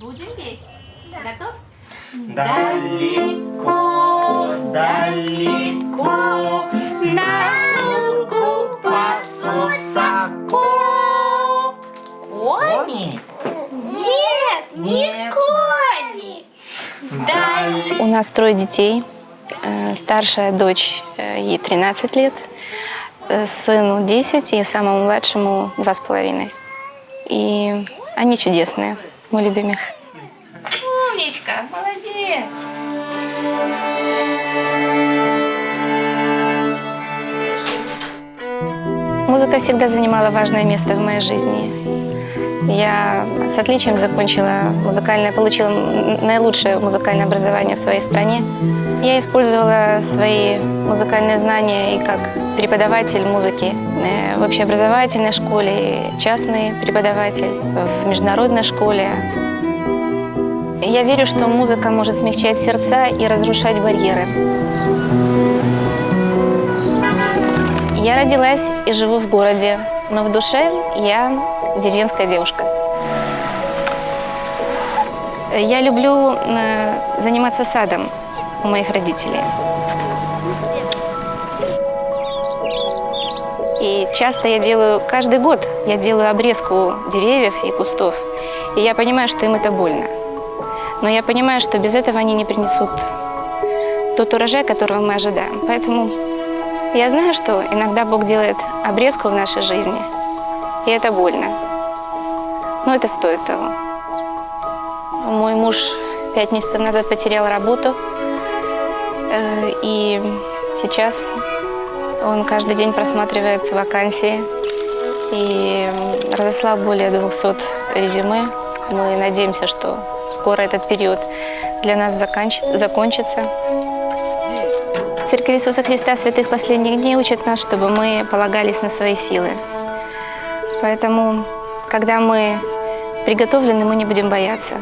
Будем петь? Готов? Далеко, далеко на лугу пасутся ко- Кони? Нет, не кони. Далеко. У нас трое детей. Э, Старшая дочь, э, ей 13 лет, э, сыну 10 и самому младшему 2,5. И они чудесные. Мы любим их. Умничка, молодец. Музыка всегда занимала важное место в моей жизни. Я с отличием закончила музыкальное, получила наилучшее музыкальное образование в своей стране. Я использовала свои музыкальные знания и как преподаватель музыки э, в общеобразовательной школе, и частный преподаватель в международной школе. Я верю, что музыка может смягчать сердца и разрушать барьеры. Я родилась и живу в городе, но в душе я деревенская девушка. Я люблю э, заниматься садом у моих родителей. И часто я делаю, каждый год я делаю обрезку деревьев и кустов. И я понимаю, что им это больно. Но я понимаю, что без этого они не принесут тот урожай, которого мы ожидаем. Поэтому я знаю, что иногда Бог делает обрезку в нашей жизни, и это больно. Но это стоит того. Мой муж пять месяцев назад потерял работу, и сейчас он каждый день просматривает вакансии и разослал более 200 резюме. Мы надеемся, что скоро этот период для нас закончится. Церковь Иисуса Христа святых последних дней учит нас, чтобы мы полагались на свои силы. Поэтому, когда мы приготовлены, мы не будем бояться.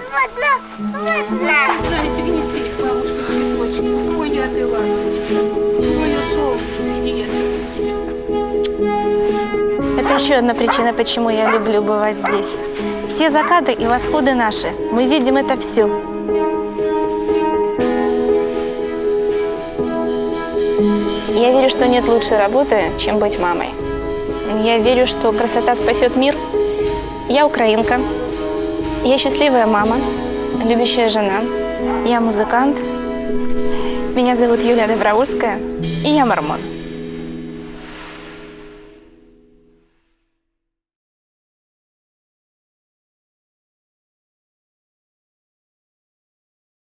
Еще одна причина, почему я люблю бывать здесь. Все закаты и восходы наши. Мы видим это все. Я верю, что нет лучшей работы, чем быть мамой. Я верю, что красота спасет мир. Я украинка. Я счастливая мама, любящая жена. Я музыкант. Меня зовут Юлия Добровольская, и я мормон.